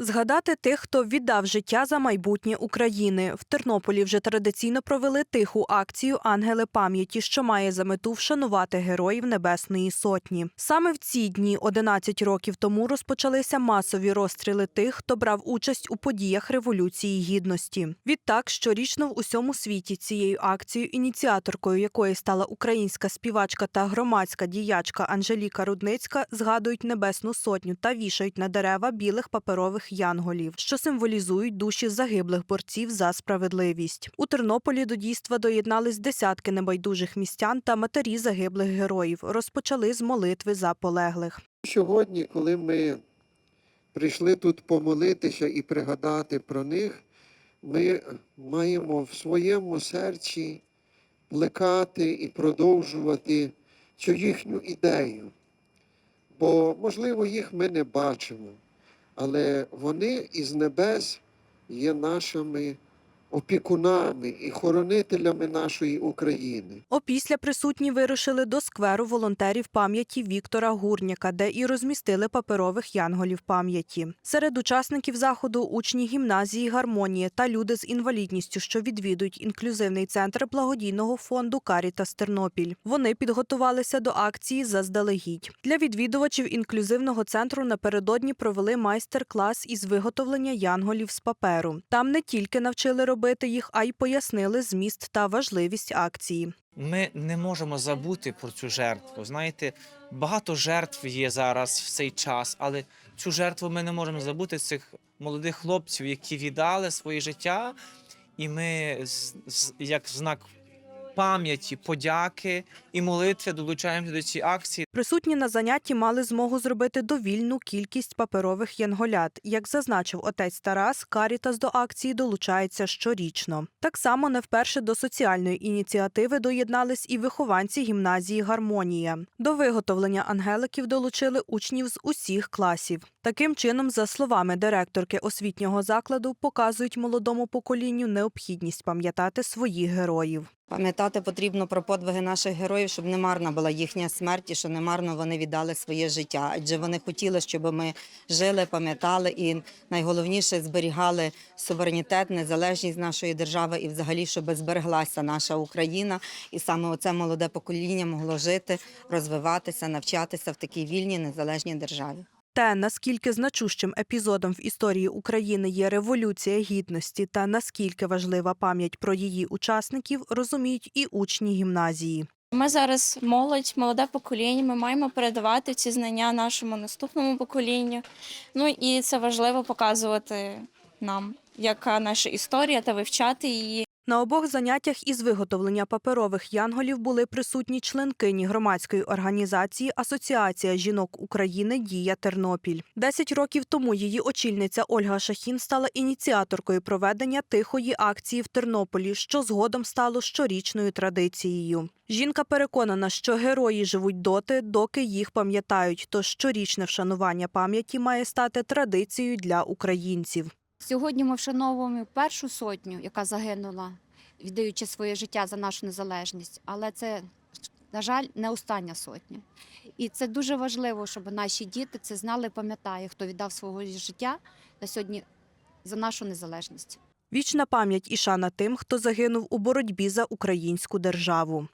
Згадати тих, хто віддав життя за майбутнє України. В Тернополі вже традиційно провели тиху акцію Ангели пам'яті, що має за мету вшанувати героїв Небесної Сотні. Саме в ці дні, 11 років тому, розпочалися масові розстріли тих, хто брав участь у подіях Революції Гідності. Відтак, щорічно в усьому світі цією акцією, ініціаторкою якої стала українська співачка та громадська діячка Анжеліка Рудницька, згадують Небесну Сотню та вішають на дерева білих паперових янголів, що символізують душі загиблих борців за справедливість. У Тернополі до дійства доєднались десятки небайдужих містян та матері загиблих героїв. Розпочали з молитви за полеглих. Сьогодні, коли ми прийшли тут помолитися і пригадати про них, ми маємо в своєму серці плекати і продовжувати цю їхню ідею. Бо, можливо, їх ми не бачимо, але вони із небес є нашими опікунами і хоронителями нашої України. Опісля присутні вирушили до скверу волонтерів пам'яті Віктора Гурняка, де і розмістили паперових янголів пам'яті. Серед учасників заходу учні гімназії Гармонія та люди з інвалідністю, що відвідують інклюзивний центр благодійного фонду Карітас Тернопіль. Вони підготувалися до акції заздалегідь. Для відвідувачів інклюзивного центру напередодні провели майстер-клас із виготовлення янголів з паперу. Там не тільки навчили робити їх, а й пояснили зміст та важливість акції. Ми не можемо забути про цю жертву. Знаєте, багато жертв є зараз в цей час, але цю жертву ми не можемо забути цих молодих хлопців, які віддали своє життя, і ми як знак пам'яті, подяки і молитви долучаємося до цієї акції. Присутні на занятті мали змогу зробити довільну кількість паперових янголят. Як зазначив отець Тарас, Карітас до акції долучається щорічно. Так само не вперше до соціальної ініціативи доєднались і вихованці гімназії Гармонія. До виготовлення ангеликів долучили учнів з усіх класів. Таким чином, за словами директорки освітнього закладу, показують молодому поколінню необхідність пам'ятати своїх героїв. Пам'ятати потрібно про подвиги наших героїв, щоб не марна була їхня смерть, і що не марно вони віддали своє життя. Адже вони хотіли, щоб ми жили, пам'ятали і найголовніше зберігали суверенітет, незалежність нашої держави і, взагалі, щоб збереглася наша Україна. І саме оце молоде покоління могло жити, розвиватися, навчатися в такій вільній незалежній державі. Те, наскільки значущим епізодом в історії України є революція гідності та наскільки важлива пам'ять про її учасників, розуміють і учні гімназії. Ми зараз молодь, молоде покоління. Ми маємо передавати ці знання нашому наступному поколінню. Ну і це важливо показувати нам, яка наша історія, та вивчати її. На обох заняттях із виготовлення паперових янголів були присутні членкині громадської організації Асоціація жінок України Дія Тернопіль. Десять років тому її очільниця Ольга Шахін стала ініціаторкою проведення тихої акції в Тернополі, що згодом стало щорічною традицією. Жінка переконана, що герої живуть доти, доки їх пам'ятають. Тож щорічне вшанування пам'яті має стати традицією для українців. Сьогодні ми вшановуємо першу сотню, яка загинула, віддаючи своє життя за нашу незалежність. Але це, на жаль, не остання сотня. І це дуже важливо, щоб наші діти це знали, пам'ятає, хто віддав свого життя на сьогодні за нашу незалежність. Вічна пам'ять і шана тим, хто загинув у боротьбі за українську державу.